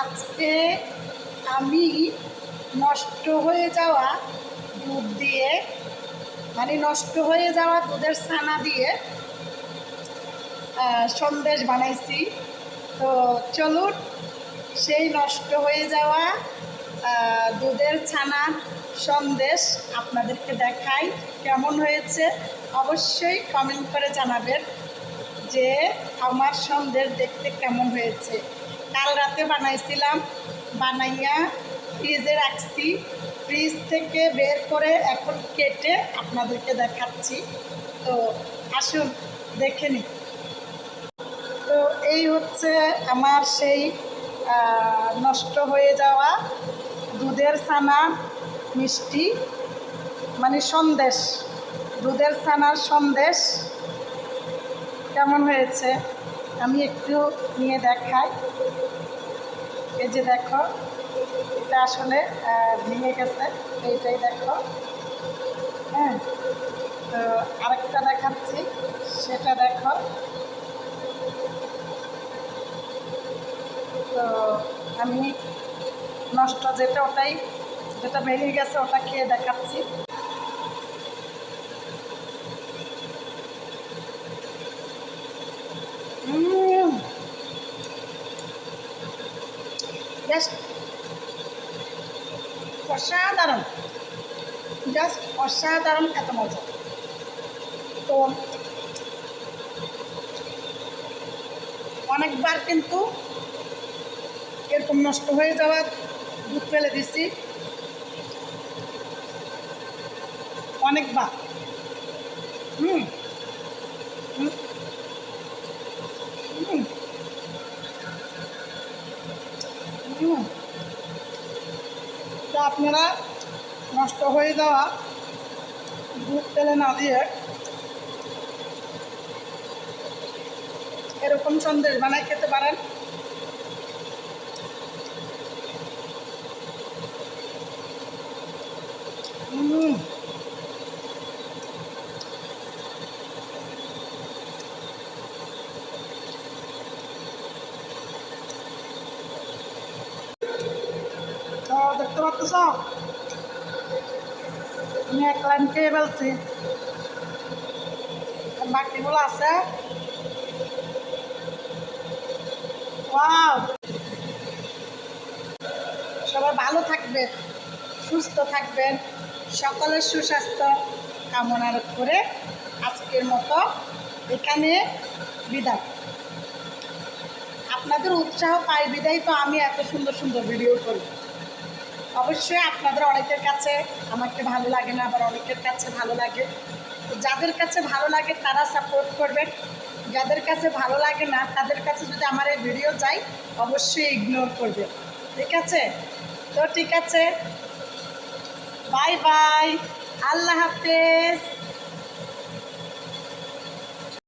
আজকে আমি নষ্ট হয়ে যাওয়া দুধ দিয়ে মানে নষ্ট হয়ে যাওয়া দুধের ছানা দিয়ে সন্দেশ বানাইছি। তো চলুন, সেই নষ্ট হয়ে যাওয়া দুধের ছানার সন্দেশ আপনাদেরকে দেখাই কেমন হয়েছে। অবশ্যই কমেন্ট করে জানাবেন যে আমার সন্দেশ দেখতে কেমন হয়েছে। কাল রাতে বানাইছিলাম, বানাইয়া ফ্রিজে রাখছি। ফ্রিজ থেকে বের করে এখন কেটে আপনাদেরকে দেখাচ্ছি। তো আসুন, দেখে নিই। তো এই হচ্ছে আমার সেই নষ্ট হয়ে যাওয়া দুধের ছানা মিষ্টি মানে সন্দেশ। দুধের ছানার সন্দেশ। কেমন হয়েছে? আমি একটু নিয়ে দেখাই। এই যে দেখো, এটা আসলে ভেঙে গেছে। এইটাই দেখো। হ্যাঁ তো আরেকটা দেখাচ্ছি। সেটা দেখো। তো আমি নষ্ট যেটা, ওটাই, যেটা ভেঙে গেছে, ওটা খেয়ে দেখাচ্ছি। জাস্ট অসাধারণ। জাস্ট অসাধারণ এত মজা। তো অনেকবার কিন্তু এরকম নষ্ট হয়ে যাওয়ার দুধ ফেলে দিছি। অনেকবার। হুম হুম হুম তো আপনারা নষ্ট হয়ে যাওয়া দুধ তেলে না দিয়ে এরকম সন্দেশ বানায় খেতে পারেন হুম দেখতে আমি এক লাইন খেয়ে ফেলছি বাকিগুলো আছে? সবাই ভালো থাকবেন, সুস্থ থাকবেন, সকলের সুস্বাস্থ্য কামনা করে আজকের মতো এখানে বিদায়। আপনাদের উৎসাহ পাই বিদায়, তো আমি এত সুন্দর সুন্দর ভিডিও করি। অবশ্যই আপনাদের অনেকের কাছে আমাকে ভালো লাগে না, আবার অনেকের কাছে ভালো লাগে। যাদের কাছে ভালো লাগে তারা সাপোর্ট করবে যাদের কাছে ভালো লাগে না, তাদের কাছে যদি আমার এই ভিডিও যাই অবশ্যই ইগনোর করবে ঠিক আছে? তো ঠিক আছে। বাই বাই আল্লাহ হাফেজ।